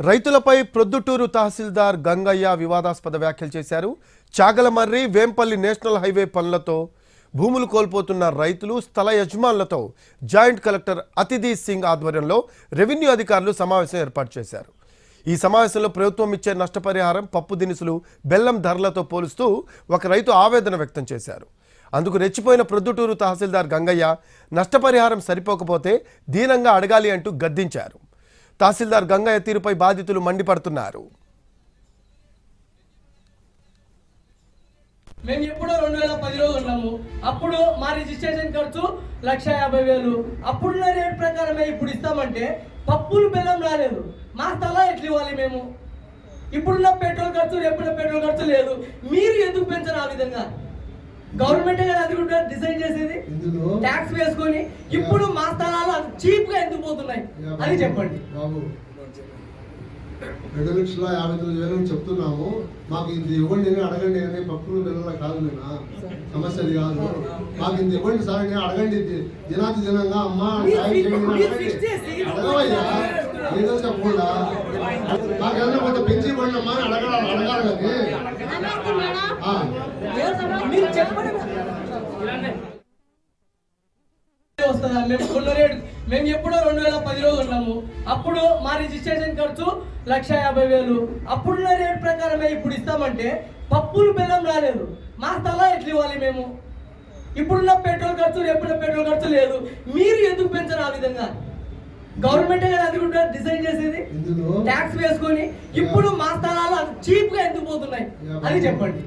రైతులపై ప్రొద్దుటూరు తహసీల్దార్ గంగయ్య వివాదాస్పద వ్యాఖ్యలు చేశారు. చాగలమర్రి వేంపల్లి నేషనల్ హైవే పనులతో భూములు కోల్పోతున్న రైతులు స్థల యజమానులతో జాయింట్ కలెక్టర్ అతిథి సింగ్ ఆధ్వర్యంలో రెవెన్యూ అధికారులు సమావేశం ఏర్పాటు చేశారు. ఈ సమావేశంలో ప్రభుత్వం ఇచ్చే నష్టపరిహారం పప్పు దినుసులు బెల్లం ధరలతో పోలుస్తూ ఒక రైతు ఆవేదన వ్యక్తం చేశారు. అందుకు రెచ్చిపోయిన ప్రొద్దుటూరు తహసీల్దార్ గంగయ్య నష్టపరిహారం సరిపోకపోతే దీనంగా అడగాలి అంటూ గద్దించారు. తహసీల్దార్ గంగయ్య తీరుపై బాధితులు మండిపడుతున్నారు. మేము ఎప్పుడో రెండు వేల పదిలో ఉన్నాము. అప్పుడు మా రిజిస్ట్రేషన్ ఖర్చు లక్ష యాభై వేలు. అప్పుడున్న రేట్ ప్రకారమే ఇప్పుడు ఇస్తామంటే పప్పులు బెల్లం రాలేదు. మా స్థలం ఎట్లు ఇవ్వాలి మేము? ఇప్పుడున్న పెట్రోల్ ఖర్చు రేపున్న పెట్రోల్ ఖర్చు లేదు. మీరు ఎందుకు పెంచరు ఆ విధంగా? గవర్నమెంట్ కదా అది కూడా డిసైడ్ చేసేది? ఇందులో ట్యాక్స్ వేసుకొని ఇప్పుడు మా స్థలాలు చీప్గా ఎందుకు పోతున్నాయి? అని చెప్పండి. బాబు. రెండు లక్షల యాభై తొమ్మిది వేలు చెప్తున్నాము. మాకు ఇది ఇవ్వండి అని అడగండి అని పప్పులు పిల్లల కాదు నేనా సమస్య అది కాదు. మాకు ఇది ఇవ్వండి సార్ అని అడగండి. దినాతి దినంగా అమ్మ అడగవయ్యా? ఏదో చెప్పకుండా. మాకు ఏదైనా కొంత పెంచి ఇవ్వండి అమ్మా అడగాలి కానీ ఆ. మీరు చెప్పండి వస్తుందా మేము కొన్న రేటు మేము ఎప్పుడో రెండు వేల పది రోజులు ఉన్నాము అప్పుడు మా రిజిస్ట్రేషన్ ఖర్చు లక్ష యాభై వేలు అప్పుడున్న రేట్ ప్రకారమే ఇప్పుడు ఇస్తామంటే పప్పులు బెల్లం రాలేదు మా స్థలం ఎట్లా ఇవ్వాలి మేము? ఇప్పుడున్న పెట్రోల్ ఖర్చు ఎప్పుడున్న పెట్రోల్ ఖర్చు లేదు మీరు ఎందుకు పెంచరు ఆ విధంగా? గవర్నమెంట్ కదా అది కూడా డిసైడ్ చేసేది. ట్యాక్స్ వేసుకొని ఇప్పుడు మా స్థలాలు చీప్గా ఎందుకు పోతున్నాయి? అది చెప్పండి.